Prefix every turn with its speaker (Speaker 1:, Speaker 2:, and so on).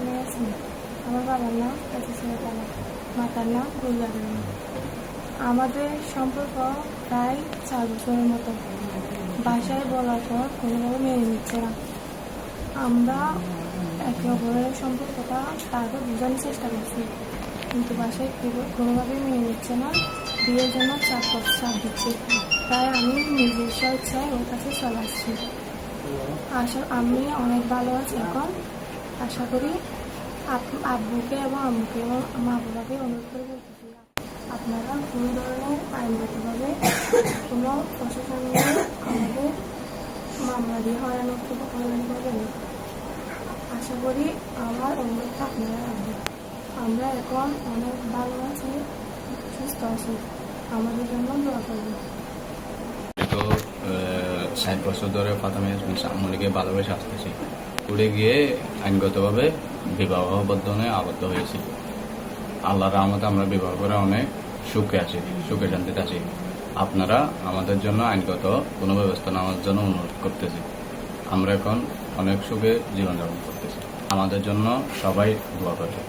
Speaker 1: বাবার নাম কাছে মাতার নাম গুলজারের আমাদের সম্পর্ক প্রায় চার বছরের মতো। বাসায় বলার পর কোনোভাবে মেনে নিচ্ছে না। আমরা একে অপরের সম্পর্কটা তারপর বোঝানোর চেষ্টা করছি। কিন্তু বাসায় কোনোভাবেই মেনে নিচ্ছে না, বিয়ের জন্য চাপ চাপ দিচ্ছে। তাই আমি নিজের ইচ্ছায় ওর কাছে চলে আসছি। আশা, আমি অনেক ভালো আছি, এখন আশা করি আব্বুকে এবং আম্মুকে এবং মা বাবাকে অনুরোধ করে বলতেছি আপনারা কোনো ধরনের আইনগতভাবে কোনো প্রশাসন নিয়ে আমাদের মামলা দিয়ে হয়রানি হয়রানি করবেন। আশা করি আমার অনুরোধটা আপনারা রাখবেন। আমরা এখন অনেক ভালো আছি, সুস্থ আছি। আমাদের জন্য দোয়া করবেন।
Speaker 2: তো বছর ধরে প্রাথমিক সামলিকে ভালোবেসে আসতেছি উড়ে গিয়ে আইনগতভাবে বিবাহ বন্ধনে আবদ্ধ হয়েছি। আল্লাহর রহমতে আমরা বিবাহ করে অনেক সুখে আছি, সুখে শান্তিতে আছি। আপনারা আমাদের জন্য আইনগত কোনো ব্যবস্থা নেওয়ার জন্য অনুরোধ করতেছি। আমরা এখন অনেক সুখে জীবনযাপন করতেছি। আমাদের জন্য সবাই দোয়া করবে